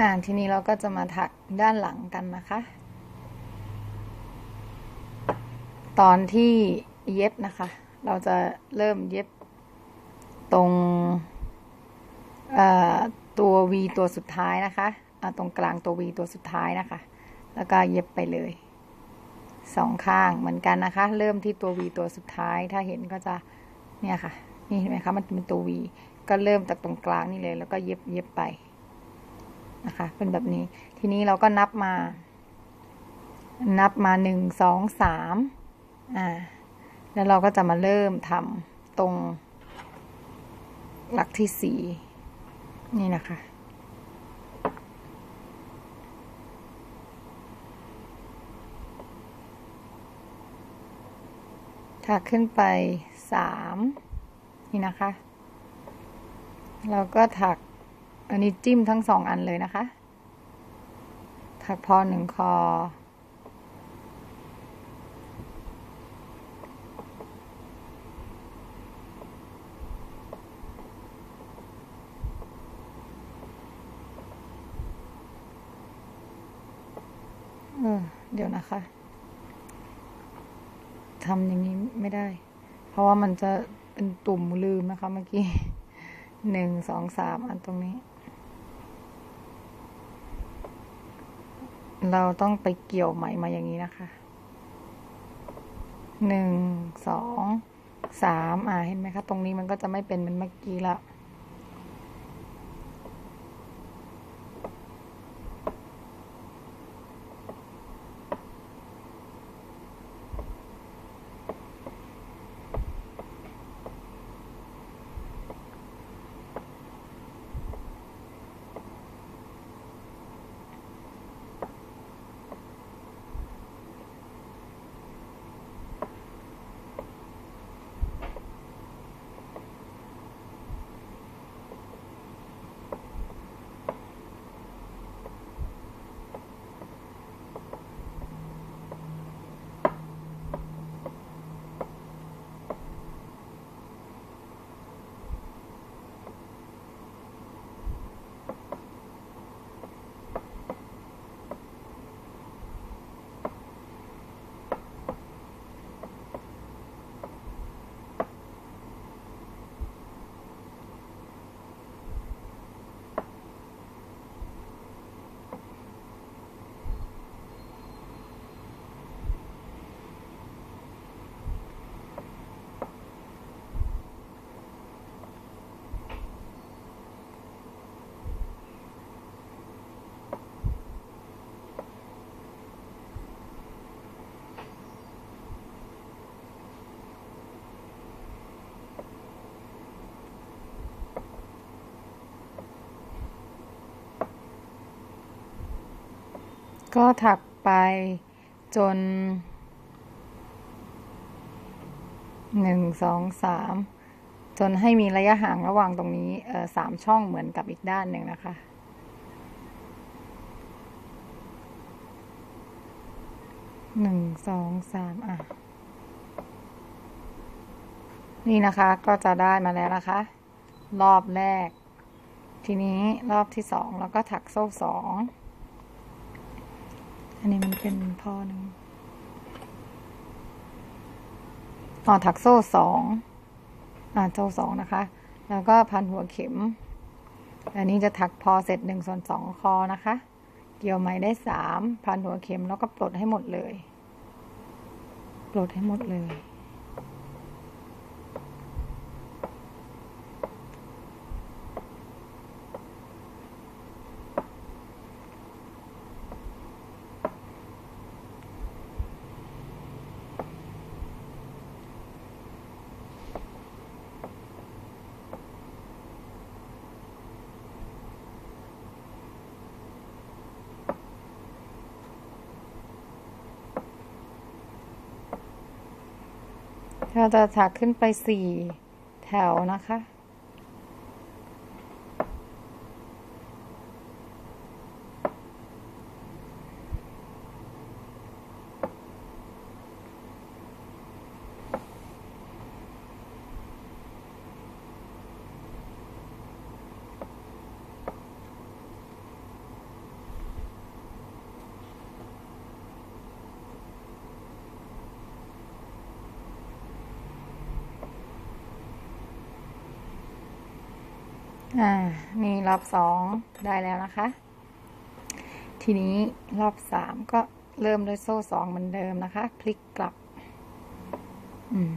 อ่าทีนี้เราก็จะมาถักด้านหลังกันนะคะ ตอนที่เย็บนะคะ เราจะเริ่มเย็บตรงตัว V ตัวสุดท้ายนะคะตรงกลางตัว V ตัวสุดท้ายนะคะ แล้วก็เย็บไปเลยสองข้างเหมือนกันนะคะ เริ่มที่ตัว V ตัวสุดท้าย ถ้าเห็นก็จะเนี่ยค่ะ นี่เห็นไหมคะ มันเป็นตัว V ก็เริ่มจากตรงกลางนี่เลย แล้วก็เย็บเย็บไป นะคะ เป็นแบบนี้ ทีนี้เราก็นับมา นับมาหนึ่งสองสามอ่า แล้วเราก็จะมาเริ่มทำตรงหลักที่สี่นี่นะคะถักขึ้นไปสามนี่นะคะ เราก็ถัก อันนี้จิ้มทั้งสองอันเลยนะคะ ถักพอหนึ่งคอ เออ เดี๋ยวนะคะทำอย่างนี้ไม่ได้ เพราะว่ามันจะเป็นตุ่มลืมนะคะเมื่อกี้หนึ่งสองสามอันตรงนี้ เราต้องไปเกี่ยวไหมมาอย่างนี้นะคะ หนึ่ง สอง สาม อ่า เห็นไหมคะ ตรงนี้มันก็จะไม่เป็นเหมือนเมื่อกี้ละ ก็ถักไปจนหนึ่งสองสามจนให้มีระยะห่างระหว่างตรงนี้สามช่องเหมือนกับอีกด้านหนึ่งนะคะ หนึ่งสองสามอะ นี่นะคะก็จะได้มาแล้วนะคะ รอบแรก ทีนี้รอบที่สองแล้วก็ถักโซ่สอง อันนี้มันเป็นพ่อหนึ่งอ๋อถักโซ่สองอ่าโซ่สองนะคะ แล้วก็พันหัวเข็ม อันนี้จะถักพอเสร็จหนึ่งส่วนสองคอนะคะ เกี่ยวไหมได้สามพันหัวเข็มแล้วก็ปลดให้หมดเลย ปลดให้หมดเลย เราจะถักขึ้นไปสี่แถวนะคะ อ่า นี่รอบสองได้แล้วนะคะ ทีนี้รอบสามก็เริ่มด้วยโซ่สองเหมือนเดิมนะคะ พลิกกลับ อืม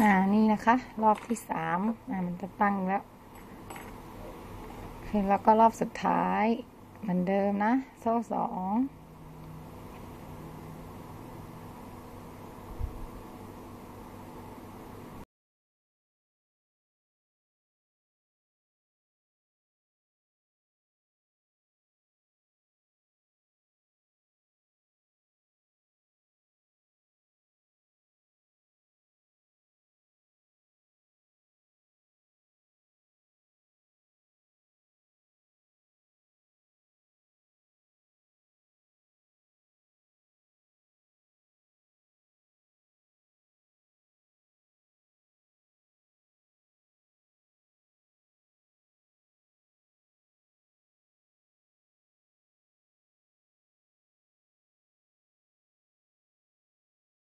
อ่านี่นะคะ รอบที่สามอ่ามันจะตั้งแล้วโอเคแล้วก็รอบสุดท้าย เหมือนเดิมนะ โซ่สอง